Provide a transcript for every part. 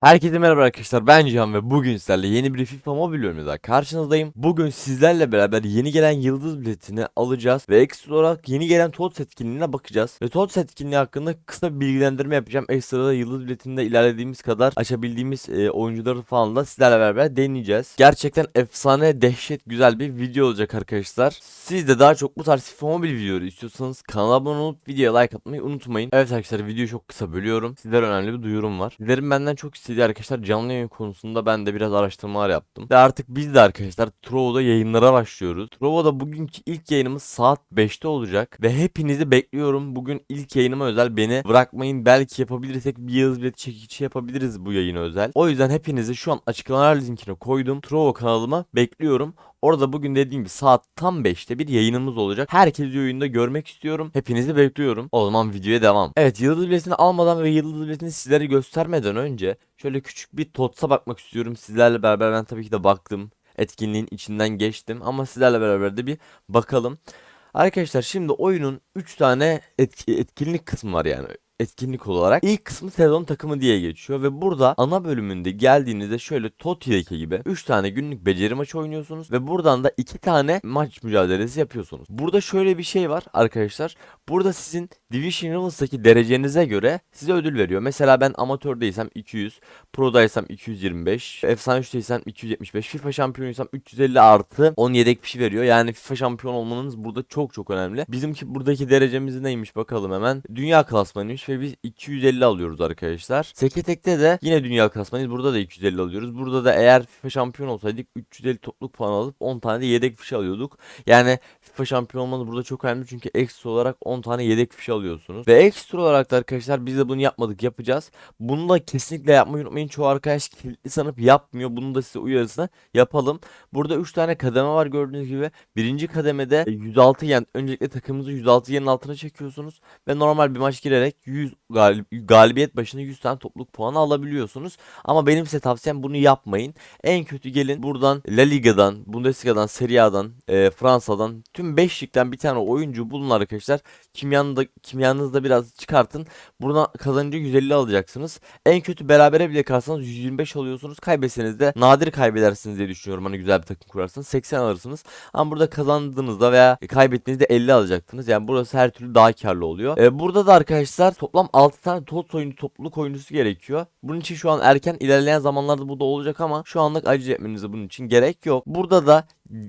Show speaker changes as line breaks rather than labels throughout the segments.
Herkese merhaba arkadaşlar ben Cihan ve bugün sizlerle yeni bir FIFA Mobile bölümünde karşınızdayım. Bugün sizlerle beraber yeni gelen yıldız biletini alacağız ve ekstra olarak yeni gelen TOTS etkinliğine bakacağız. Ve TOTS etkinliği hakkında kısa bir bilgilendirme yapacağım. Ekstra da yıldız biletinde ilerlediğimiz kadar açabildiğimiz e, oyuncuları falan da sizlerle beraber deneyeceğiz. Gerçekten efsane dehşet güzel bir video olacak arkadaşlar. Siz de daha çok bu tarz FIFA Mobile videoları istiyorsanız kanala abone olup videoya like atmayı unutmayın. Evet arkadaşlar videoyu çok kısa bölüyorum. Sizlere önemli bir duyurum var. Sizlerin benden çok istediği arkadaşlar canlı yayın konusunda ben de biraz araştırmalar yaptım. Ve artık biz de arkadaşlar Trovo'da yayınlara başlıyoruz. Trovo'da bugünkü ilk yayınımız saat 5'te olacak. Ve hepinizi bekliyorum. Bugün ilk yayınıma özel beni bırakmayın. Belki yapabilirsek bir yıldız bileti çekici yapabiliriz bu yayına özel. O yüzden hepinizi şu an açıklamalar linkine koydum. Trovo kanalıma bekliyorum. Orada bugün dediğim gibi saat tam 5'te bir yayınımız olacak. Herkesi oyunda görmek istiyorum. Hepinizi bekliyorum. O zaman videoya devam. Evet yıldız biletini almadan ve yıldız biletini sizlere göstermeden önce şöyle küçük bir TOTS'a bakmak istiyorum. Sizlerle beraber ben tabii ki de baktım. Etkinliğin içinden geçtim ama sizlerle beraber de bir bakalım. Arkadaşlar şimdi oyunun 3 tane etki, etkinlik kısmı var yani etkinlik olarak. İlk kısmı sezon takımı diye geçiyor ve burada ana bölümünde geldiğinizde şöyle TOTI'deki gibi 3 tane günlük beceri maçı oynuyorsunuz ve buradan da 2 tane maç mücadelesi yapıyorsunuz. Burada şöyle bir şey var arkadaşlar. Burada sizin Division Rivals'taki derecenize göre size ödül veriyor. Mesela ben amatördeysem 200, prodaysam 225, efsane 3'teysem 275, FIFA şampiyonuysam 350 artı 10 yedek bir şey veriyor. Yani FIFA şampiyon olmanız burada çok çok önemli. Bizimki buradaki derecemiz neymiş bakalım hemen. Dünya klasmanıymış ve biz 250 alıyoruz arkadaşlar. Seketek'te de yine dünya klasmanıyız. Burada da 250 alıyoruz. Burada da eğer FIFA şampiyon olsaydık 350 topluluk puan alıp 10 tane de yedek fişe alıyorduk. Yani FIFA şampiyon olmanız burada çok önemli çünkü ekstra olarak 10 tane yedek fişe alıyorsunuz. Ve ekstra olarak da arkadaşlar biz de bunu yapmadık yapacağız. Bunu da kesinlikle yapmayı unutmayın. Çoğu arkadaş kilitli sanıp yapmıyor. Bunu da size uyarısını yapalım. Burada 3 tane kademe var gördüğünüz gibi. Birinci kademede 106 yen. Öncelikle takımınızı 106 yenin altına çekiyorsunuz. Ve normal bir maç girerek 100 galib galibiyet başına 100 tane topluluk puanı alabiliyorsunuz. Ama benim size tavsiyem bunu yapmayın. En kötü gelin buradan La Liga'dan, Bundesliga'dan, Serie A'dan, e, Fransa'dan tüm 5 ligden bir tane oyuncu bulun arkadaşlar. Kimyanı da, kimyanızı da biraz çıkartın. Buradan kazanınca 150 alacaksınız. En kötü berabere bile kalsanız 125 alıyorsunuz. Kaybetseniz de nadir kaybedersiniz diye düşünüyorum. Hani güzel bir takım kurarsınız. 80 alırsınız. Ama burada kazandığınızda veya kaybettiğinizde 50 alacaksınız. Yani burası her türlü daha karlı oluyor. E, burada da arkadaşlar toplam 6 tane TOTS oyuncu topluluk oyuncusu gerekiyor. Bunun için şu an erken ilerleyen zamanlarda bu da olacak ama şu anlık acele etmenize bunun için gerek yok. Burada da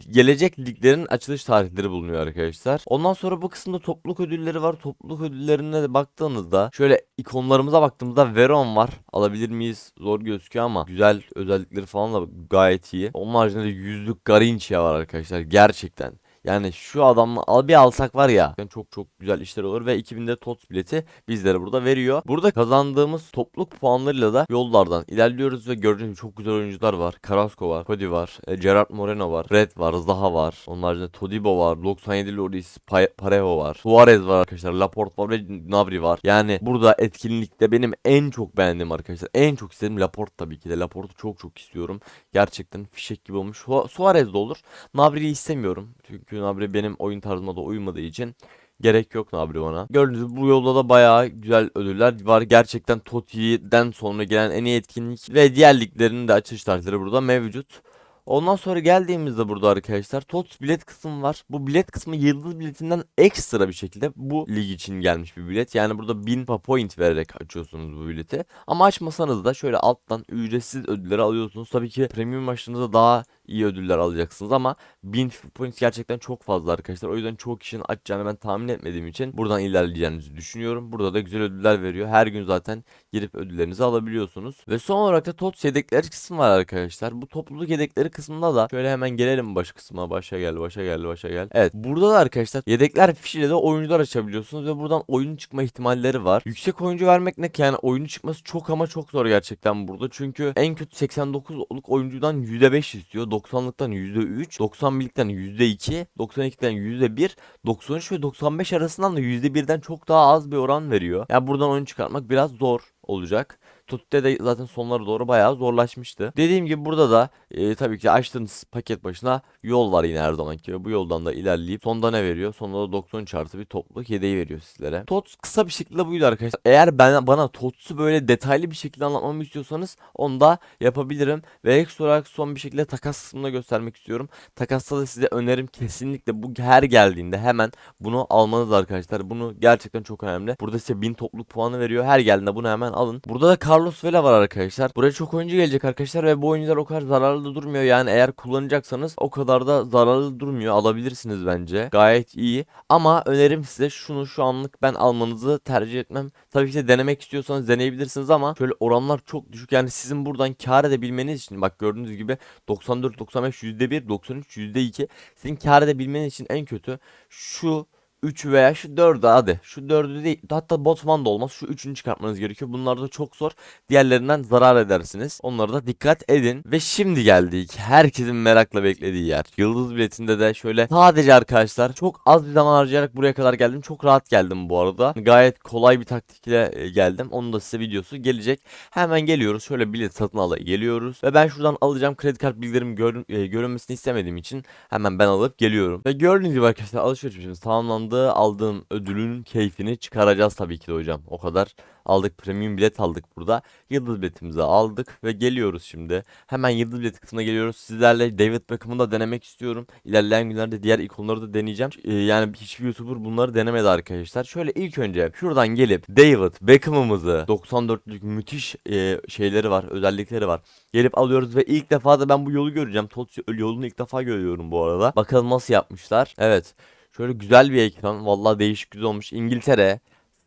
gelecek liglerin açılış tarihleri bulunuyor arkadaşlar. Ondan sonra bu kısımda topluluk ödülleri var. Topluluk ödüllerine de baktığınızda şöyle ikonlarımıza baktığımızda Veron var. Alabilir miyiz? Zor gözüküyor ama güzel özellikleri falan da gayet iyi. Onun haricinde yüzlük Garinçya var arkadaşlar. Gerçekten. Yani şu adamla al bir alsak var ya yani çok çok güzel işler olur ve 2000'de TOTS bileti bizlere burada veriyor. Burada kazandığımız topluluk puanlarıyla da yollardan ilerliyoruz ve gördüğünüz gibi çok güzel oyuncular var. Carrasco var, Cody var, e, Gerard Moreno var, Red var, Zaha var. Onun haricinde Todibo var, 97 Loris, Pa- Parejo var, Suarez var arkadaşlar, Laporte var ve Nabri var. Yani burada etkinlikte benim en çok beğendiğim arkadaşlar, en çok istediğim Laporte tabii ki de. Laporte'u çok çok istiyorum. Gerçekten fişek gibi olmuş. Su- Suarez de olur. Nabri'yi istemiyorum. Çünkü Nabri benim oyun tarzıma da uymadığı için gerek yok Nabri bana. Gördüğünüz gibi bu yolda da bayağı güzel ödüller var. Gerçekten TOTI'den sonra gelen en iyi etkinlik ve diğer de açılış tarihleri burada mevcut. Ondan sonra geldiğimizde burada arkadaşlar TOTS bilet kısmı var. Bu bilet kısmı yıldız biletinden ekstra bir şekilde bu lig için gelmiş bir bilet. Yani burada 1000 pa- point vererek açıyorsunuz bu bileti. Ama açmasanız da şöyle alttan ücretsiz ödülleri alıyorsunuz. Tabii ki premium maçlarınızda daha iyi ödüller alacaksınız ama 1000 point gerçekten çok fazla arkadaşlar. O yüzden çoğu kişinin açacağını ben tahmin etmediğim için buradan ilerleyeceğinizi düşünüyorum. Burada da güzel ödüller veriyor. Her gün zaten girip ödüllerinizi alabiliyorsunuz. Ve son olarak da TOTS yedekleri kısmı var arkadaşlar. Bu topluluk yedekleri kısmında da şöyle hemen gelelim baş kısma. Başa gel, başa gel, başa gel. Evet burada da arkadaşlar yedekler fişiyle de oyuncular açabiliyorsunuz ve buradan oyun çıkma ihtimalleri var. Yüksek oyuncu vermek ne ki yani oyunun çıkması çok ama çok zor gerçekten burada. Çünkü en kötü 89'luk oyuncudan %5 istiyor. 90'lıktan %3, 91'likten %2, 92'den %1, 93 ve 95 arasından da %1'den çok daha az bir oran veriyor. Yani buradan oyun çıkartmak biraz zor olacak. Tut'te de zaten sonlara doğru bayağı zorlaşmıştı. Dediğim gibi burada da e, tabii ki açtığınız paket başına yol var yine her zamanki gibi. Bu yoldan da ilerleyip sonda ne veriyor? Sonda da 93 artı bir topluluk yedeği veriyor sizlere. TOTS kısa bir şekilde buydu arkadaşlar. Eğer ben bana TOTS'u böyle detaylı bir şekilde anlatmamı istiyorsanız onu da yapabilirim. Ve ekstra olarak son bir şekilde takas kısmında göstermek istiyorum. Takasta da size önerim kesinlikle bu her geldiğinde hemen bunu almanız arkadaşlar. Bunu gerçekten çok önemli. Burada size 1000 topluluk puanı veriyor. Her geldiğinde bunu hemen alın. Burada da Carlos Vela var arkadaşlar. Buraya çok oyuncu gelecek arkadaşlar ve bu oyuncular o kadar zararlı da durmuyor. Yani eğer kullanacaksanız o kadar da zararlı durmuyor. Alabilirsiniz bence. Gayet iyi. Ama önerim size şunu şu anlık ben almanızı tercih etmem. Tabii ki de denemek istiyorsanız deneyebilirsiniz ama şöyle oranlar çok düşük. Yani sizin buradan kar edebilmeniz için bak gördüğünüz gibi 94 95 %1 93 %2 sizin kar edebilmeniz için en kötü şu 3 veya şu 4'ü hadi. Şu 4'ü değil. Hatta botman da olmaz. Şu 3'ünü çıkartmanız gerekiyor. Bunlar da çok zor. Diğerlerinden zarar edersiniz. Onlara da dikkat edin. Ve şimdi geldik. Herkesin merakla beklediği yer. Yıldız biletinde de şöyle sadece arkadaşlar çok az bir zaman harcayarak buraya kadar geldim. Çok rahat geldim bu arada. Gayet kolay bir taktikle e, geldim. Onun da size videosu gelecek. Hemen geliyoruz. Şöyle bilet satın ala geliyoruz. Ve ben şuradan alacağım. Kredi kart bilgilerim görün, e, görünmesini istemediğim için hemen ben alıp geliyorum. Ve gördüğünüz gibi arkadaşlar alışverişimiz tamamlandı. Aldığım ödülün keyfini çıkaracağız tabii ki de hocam. O kadar aldık. Premium bilet aldık burada. Yıldız biletimizi aldık ve geliyoruz şimdi. Hemen yıldız bileti kısmına geliyoruz. Sizlerle David Beckham'ı da denemek istiyorum. İlerleyen günlerde diğer ikonları da deneyeceğim. Ee, yani hiçbir YouTuber bunları denemedi arkadaşlar. Şöyle ilk önce şuradan gelip David Beckham'ımızı 94'lük müthiş e, şeyleri var, özellikleri var. Gelip alıyoruz ve ilk defa da ben bu yolu göreceğim. Tots yolunu ilk defa görüyorum bu arada. Bakalım nasıl yapmışlar. Evet. Şöyle güzel bir ekran. Vallahi değişik güzel olmuş. İngiltere,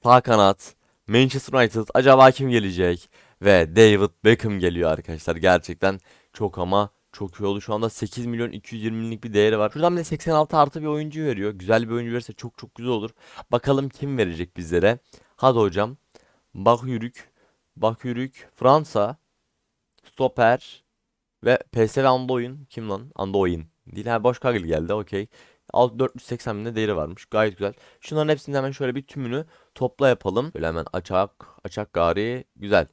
sağ kanat, Manchester United. Acaba kim gelecek? Ve David Beckham geliyor arkadaşlar. Gerçekten çok ama çok iyi oldu. Şu anda 8 milyon 220 binlik bir değeri var. Şuradan bir de 86 artı bir oyuncu veriyor. Güzel bir oyuncu verirse çok çok güzel olur. Bakalım kim verecek bizlere. Hadi hocam. Bakürük. Bakürük. Fransa. Stoper. Ve PSV Andoyun. Kim lan? Andoyun. Değil ha boş kagıl geldi okey. 480 bin de değeri varmış. Gayet güzel. Şunların hepsini hemen şöyle bir tümünü topla yapalım. Böyle hemen açak, açak gari. Güzel.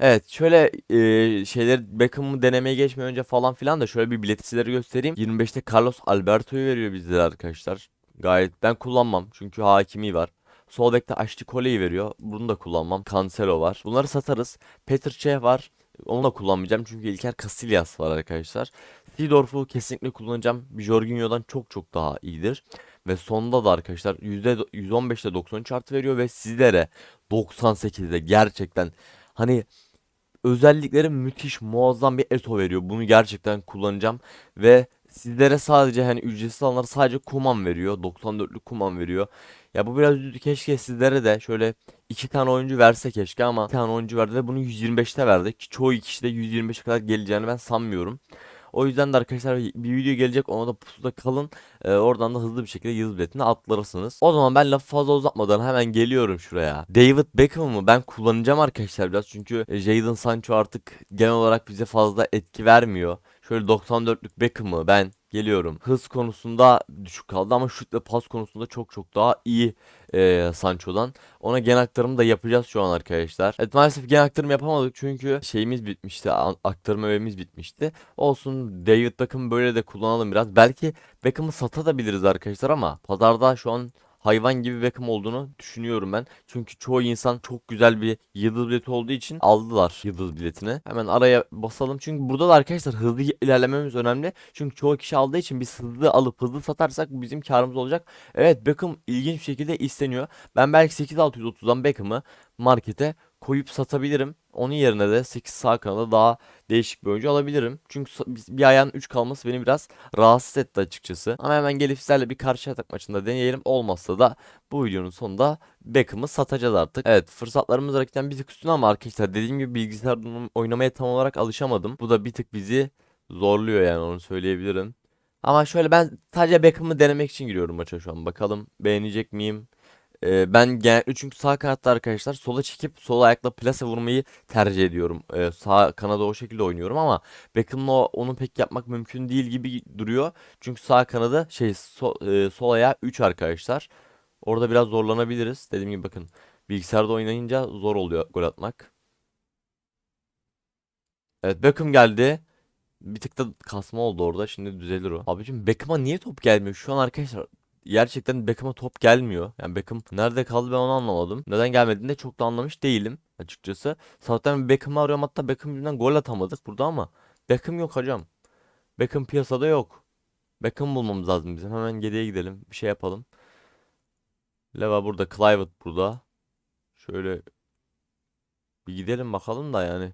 Evet şöyle e, şeyleri Beckham'ı denemeye geçmeden önce falan filan da şöyle bir bilet sizlere göstereyim. 25'te Carlos Alberto'yu veriyor bizlere arkadaşlar. Gayet ben kullanmam çünkü hakimi var. Sol bekte Ashley Cole'yi veriyor. Bunu da kullanmam. Cancelo var. Bunları satarız. Petr Cech var. Onu da kullanmayacağım çünkü İlker Casillas var arkadaşlar. Seedorf'u kesinlikle kullanacağım. Jorginho'dan çok çok daha iyidir. Ve sonda da arkadaşlar %115'te 93 artı veriyor ve sizlere 98'de gerçekten hani özellikleri müthiş muazzam bir eto veriyor. Bunu gerçekten kullanacağım ve sizlere sadece hani ücretsiz alanlar sadece kuman veriyor. 94'lük kuman veriyor. Ya bu biraz üzücü. Keşke sizlere de şöyle iki tane oyuncu verse keşke ama bir tane oyuncu verdi ve bunu 125'te verdi. Ki çoğu kişi de 125'e kadar geleceğini ben sanmıyorum. O yüzden de arkadaşlar bir video gelecek ona da pusuda kalın. Ee, oradan da hızlı bir şekilde yıldız biletine atlarsınız. O zaman ben lafı fazla uzatmadan hemen geliyorum şuraya. David Beckham'ı ben kullanacağım arkadaşlar biraz. Çünkü Jadon Sancho artık genel olarak bize fazla etki vermiyor. Şöyle 94'lük Beckham'ı ben geliyorum. Hız konusunda düşük kaldı ama şut ve pas konusunda çok çok daha iyi e, Sancho'dan. Ona gen aktarımı da yapacağız şu an arkadaşlar. Evet maalesef gen aktarımı yapamadık çünkü şeyimiz bitmişti. Aktarım öğemiz bitmişti. Olsun David Beckham böyle de kullanalım biraz. Belki Beckham'ı satabiliriz arkadaşlar ama pazarda şu an hayvan gibi Beckham olduğunu düşünüyorum ben. Çünkü çoğu insan çok güzel bir yıldız bileti olduğu için aldılar yıldız biletini. Hemen araya basalım. Çünkü burada da arkadaşlar hızlı ilerlememiz önemli. Çünkü çoğu kişi aldığı için biz hızlı alıp hızlı satarsak bizim karımız olacak. Evet Beckham ilginç bir şekilde isteniyor. Ben belki 8630'dan Beckham'ı markete koyup satabilirim. Onun yerine de 8 sağ kanada daha değişik bir oyuncu alabilirim. Çünkü bir ayağın 3 kalması beni biraz rahatsız etti açıkçası. Ama hemen gelip sizlerle bir karşı atak maçında deneyelim. Olmazsa da bu videonun sonunda Beckham'ı satacağız artık. Evet fırsatlarımız rakipten bir tık üstün ama arkadaşlar dediğim gibi bilgisayardan oynamaya tam olarak alışamadım. Bu da bir tık bizi zorluyor yani onu söyleyebilirim. Ama şöyle ben sadece Beckham'ı denemek için giriyorum maça şu an. Bakalım beğenecek miyim? Ee, ben genellikle çünkü sağ kanatta arkadaşlar sola çekip sol ayakla plase vurmayı tercih ediyorum. Ee, sağ kanada o şekilde oynuyorum ama Beckham'la onu pek yapmak mümkün değil gibi duruyor. Çünkü sağ kanadı şey so, e, sol ayağı 3 arkadaşlar. Orada biraz zorlanabiliriz. Dediğim gibi bakın bilgisayarda oynayınca zor oluyor gol atmak. Evet Beckham geldi. Bir tık da kasma oldu orada. Şimdi düzelir o. Abicim Beckham'a niye top gelmiyor? Şu an arkadaşlar gerçekten Beckham'a top gelmiyor. Yani Beckham nerede kaldı ben onu anlamadım. Neden gelmediğini de çok da anlamış değilim açıkçası. Sabahtan Beckham'ı arıyorum hatta Beckham yüzünden gol atamadık burada ama Beckham yok hocam. Beckham piyasada yok. Beckham bulmamız lazım bizim. Hemen geriye gidelim. Bir şey yapalım. Leva burada. Clivert burada. Şöyle bir gidelim bakalım da yani.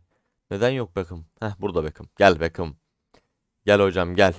Neden yok Beckham? Heh burada Beckham. Gel Beckham. Gel hocam gel.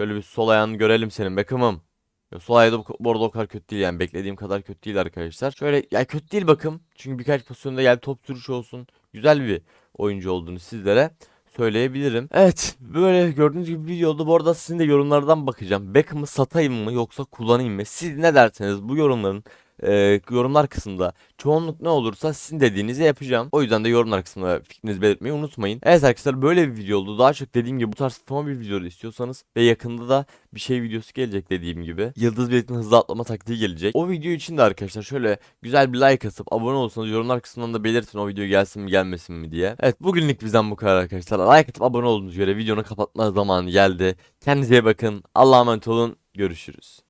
Şöyle bir sol ayağını görelim senin Beckham'ım. Ya sol ayağı da bu, arada o kadar kötü değil yani. Beklediğim kadar kötü değil arkadaşlar. Şöyle ya kötü değil bakım. Çünkü birkaç pozisyonda gel top sürüşü olsun. Güzel bir oyuncu olduğunu sizlere söyleyebilirim. Evet böyle gördüğünüz gibi videoda bu arada sizin de yorumlardan bakacağım. Beckham'ı satayım mı yoksa kullanayım mı? Siz ne derseniz bu yorumların e, yorumlar kısmında çoğunluk ne olursa sizin dediğinizi yapacağım. O yüzden de yorumlar kısmında fikrinizi belirtmeyi unutmayın. Evet arkadaşlar böyle bir video oldu. Daha çok dediğim gibi bu tarz bir video istiyorsanız ve yakında da bir şey videosu gelecek dediğim gibi. Yıldız biletinin hızlı atlama taktiği gelecek. O video için de arkadaşlar şöyle güzel bir like atıp abone olursanız yorumlar kısmından da belirtin o video gelsin mi gelmesin mi diye. Evet bugünlük bizden bu kadar arkadaşlar. Like atıp abone olduğunuz göre videonun kapatma zamanı geldi. Kendinize iyi bakın. Allah'a emanet olun. Görüşürüz.